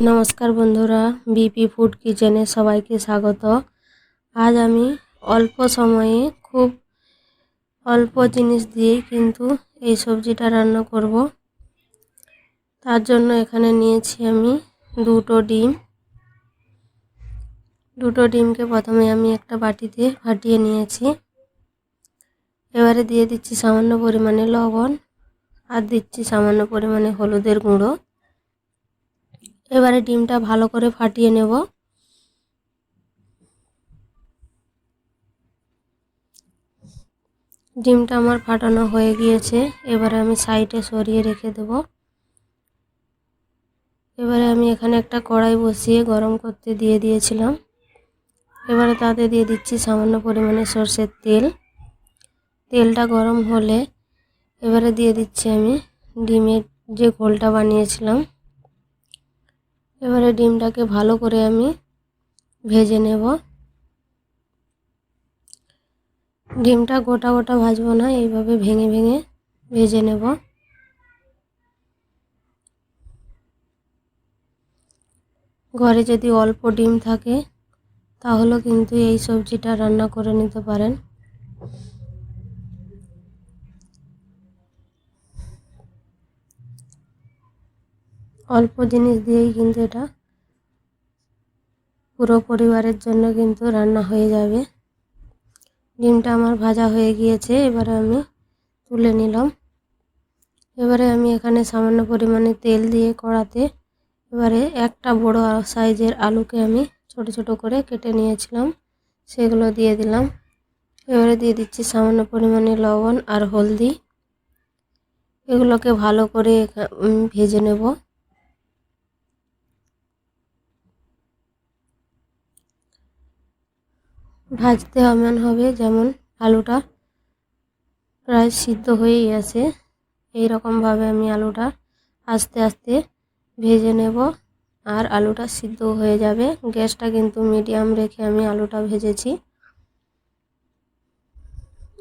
নমস্কার বন্ধুরা BP food কিচেনে সবাইকে স্বাগত। আজ আমি অল্প সময়ে খুব অল্প জিনিস দিয়ে কিন্তু এই সবজিটা রান্না করব। তার জন্য এখানে নিয়েছি আমি দুটো ডিম। দুটো ডিমকে প্রথমে আমি একটা বাটিতে ফাটিয়ে নিয়েছি। এবারে দিয়ে দিচ্ছি সামান্য পরিমাণে লবণ আর দিচ্ছি সামান্য পরিমাণে হলুদের গুঁড়ো। এবারে ডিমটা ভালো করে ফাটিয়ে নেব। ডিমটা আমার ফাটানো হয়ে গিয়েছে। এবারে আমি সাইডে সরিয়ে রেখে দেব। এবারে আমি এখানে একটা কড়াই বসিয়ে গরম করতে দিয়ে দিয়েছিলাম। এবারে তাতে দিয়ে দিচ্ছি সামান্য পরিমাণে সর্ষের তেল। তেলটা গরম হলে এবারে দিয়ে দিচ্ছি আমি ডিমের যে ঘোলটা বানিয়েছিলাম। এবারে ডিমটাকে ভালো করে আমি ভেজে নেব। ডিমটা গোটা গোটা ভাজবো না, এইভাবে ভেঙে ভেঙে ভেজে নেব। ঘরে যদি অল্প ডিম থাকে তাহলেও কিন্তু এই সবজিটা রান্না করে নিতে পারেন। অল্প জিনিস দিয়েই কিন্তু এটা পুরো পরিবারের জন্য কিন্তু রান্না হয়ে যাবে। ডিমটা আমার ভাজা হয়ে গিয়েছে, এবারে আমি তুলে নিলাম। এবারে আমি এখানে সামান্য পরিমাণে তেল দিয়ে কড়াতে এবারে একটা বড় সাইজের আলুকে আমি ছোট ছোট করে কেটে নিয়েছিলাম, সেগুলো দিয়ে দিলাম। এবারে দিয়ে দিচ্ছি সামান্য পরিমাণে লবণ আর হলদি। এগুলোকে ভালো করে ভেজে নেব। ভাজতে এমন হবে যেমন আলুটা প্রায় সিদ্ধ হয়েই আছে। এই রকমভাবে আমি আলুটা আস্তে আস্তে ভেজে নেব আর আলুটা সিদ্ধ হয়ে যাবে। গ্যাসটা কিন্তু মিডিয়াম রেখে আমি আলুটা ভেজেছি।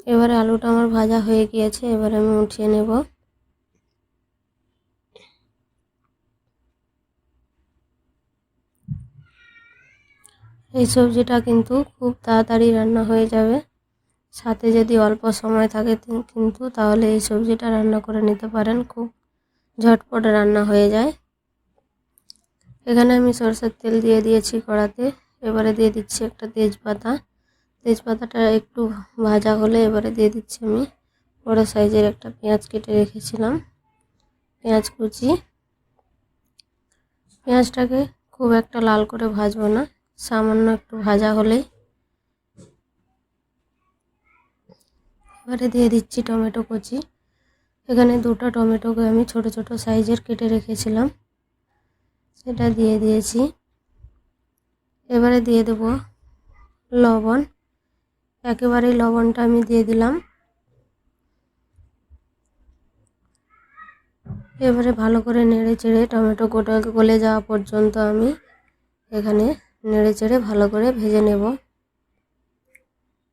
এবারে আলুটা আমার ভাজা হয়ে গিয়েছে, এবারে আমি উঠিয়ে নেব। এই সবজিটা কিন্তু খুব তাড়াতাড়ি রান্না হয়ে যাবে। সাথে যদি অল্প সময় থাকে কিন্তু তাহলে এই সবজিটা রান্না করে নিতে পারেন। খুব ঝটপট রান্না হয়ে যায়। এখানে আমি সরষের তেল দিয়ে দিয়েছি কড়াতে। এবারে দিয়ে দিচ্ছি একটা তেজপাতা। তেজপাতাটা একটু ভাজা হলে এবারে দিয়ে দিচ্ছি আমি বড়ো সাইজের একটা পেঁয়াজ কেটে রেখেছিলাম। পেঁয়াজ কুচি। পেঁয়াজটাকে খুব একটা লাল করে ভাজবো না। সামান্য একটু ভাজা হলেই। এবারে দিয়ে দিচ্ছি টমেটো কুচি। এখানে দুটো টমেটোকে আমি ছোট ছোট সাইজের কেটে রেখেছিলাম। সেটা দিয়ে দিয়েছি। এবারে দিয়ে দেব লবণ। একেবারেই লবণটা আমি দিয়ে দিলাম। এবারে ভালো করে নেড়ে চেড়ে টমেটো গোটা গলে যাওয়া পর্যন্ত আমি এখানে নেড়ে চেড়ে ভালো করে ভেজে নেব।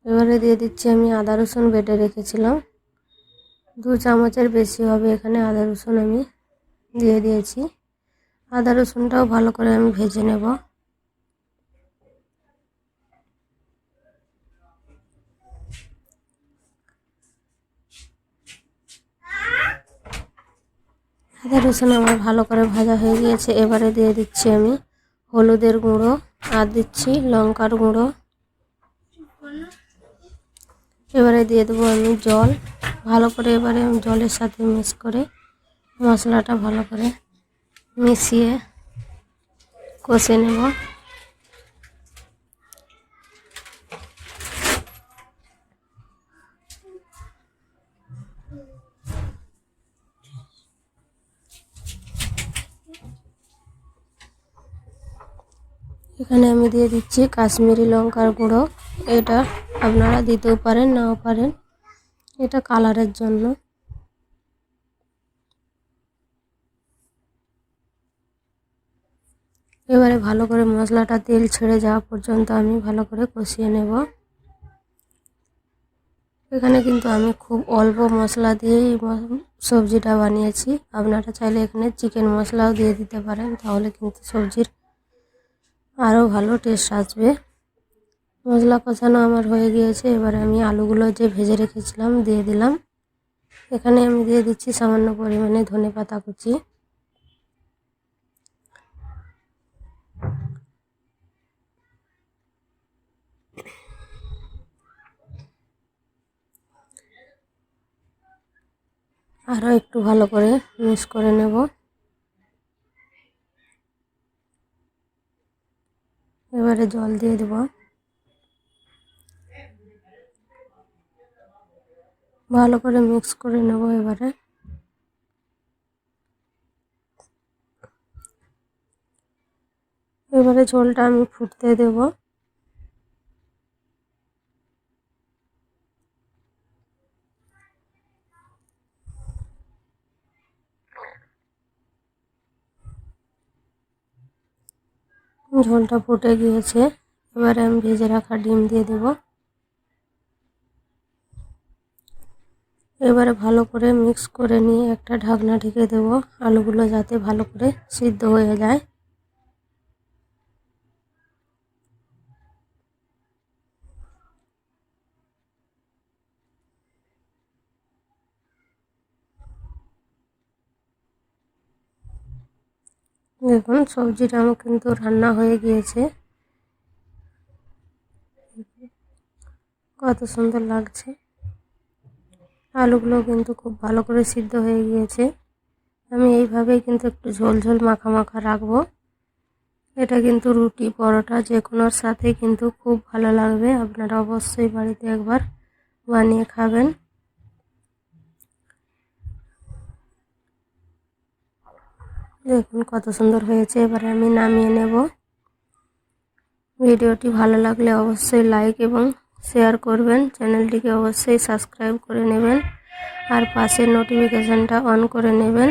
এবারে দিয়ে দিচ্ছি আমি আদা রসুন বেটে রেখেছিলাম। দু চামচের বেশি হবে এখানে আদা রসুন আমি দিয়ে দিয়েছি। আদা রসুনটাও ভালো করে আমি ভেজে নেব। আদা রসুন আমার ভালো করে ভাজা হয়ে গিয়েছে। এবারে দিয়ে দিচ্ছি আমি হলুদের গুঁড়ো। আর দিচ্ছি লঙ্কার গুঁড়ো। এবারে দিয়ে দেবো আমি জল। ভালো করে এবারে জলের সাথে মিক্স করে মশলাটা ভালো করে মিশিয়ে কষে নেব। এখানে আমি দিয়ে দিচ্ছি কাশ্মীরি লঙ্কার গুঁড়ো। এটা আপনারা দিতেও পারেন, নাও পারেন। এটা কালারের জন্য। এবারে ভালো করে মশলাটা তেল ছেড়ে যাওয়া পর্যন্ত আমি ভালো করে কষিয়ে নেব। এখানে কিন্তু আমি খুব অল্প মশলা দিয়েই সবজিটা বানিয়েছি। আপনারা চাইলে এখানে চিকেন মশলাও দিয়ে দিতে পারেন, তাহলে কিন্তু সবজির আরও ভালো টেস্ট আসবে। মশলা কষানো আমার হয়ে গিয়েছে, এবারে আমি আলুগুলো যে ভেজে রেখেছিলাম দিয়ে দিলাম। এখানে আমি দিয়ে দিচ্ছি সামান্য পরিমাণে ধনে পাতা কুচি। আরও একটু ভালো করে মিক্স করে নেব। এবারে জল দিয়ে দেব। ভালো করে মিক্স করে নেব এবারে। এবারে ঝোলটা আমি ফুটতে দেব। ঝোলটা ফুটে গিয়েছে। এবারে আমি ভেজে রাখা ডিম দিয়ে দেব। এবারে ভালো করে মিক্স করে নিয়ে একটা ঢাকনা ঢেকে দেব। আলুগুলো যাতে ভালো করে সিদ্ধ হয়ে যায়। দেখুন সবজিটা আমার কিন্তু রান্না হয়ে গিয়েছে। কত সুন্দর লাগছে। আলুগুলো কিন্তু খুব ভালো করে সিদ্ধ হয়ে গিয়েছে। আমি এইভাবেই কিন্তু একটু ঝোল ঝোল মাখা মাখা রাখব। এটা কিন্তু রুটি, পরোটা যে কোনোর সাথে কিন্তু খুব ভালো লাগবে। আপনারা অবশ্যই বাড়িতে একবার বানিয়ে খাবেন। দেখুন কত সুন্দর হয়েছে, এবারে আমি নামিয়ে নেব। ভিডিওটি ভালো লাগলে অবশ্যই লাইক এবং শেয়ার করবেন। চ্যানেলটিকে অবশ্যই সাবস্ক্রাইব করে নেবেন। আর পাশের নোটিফিকেশানটা অন করে নেবেন।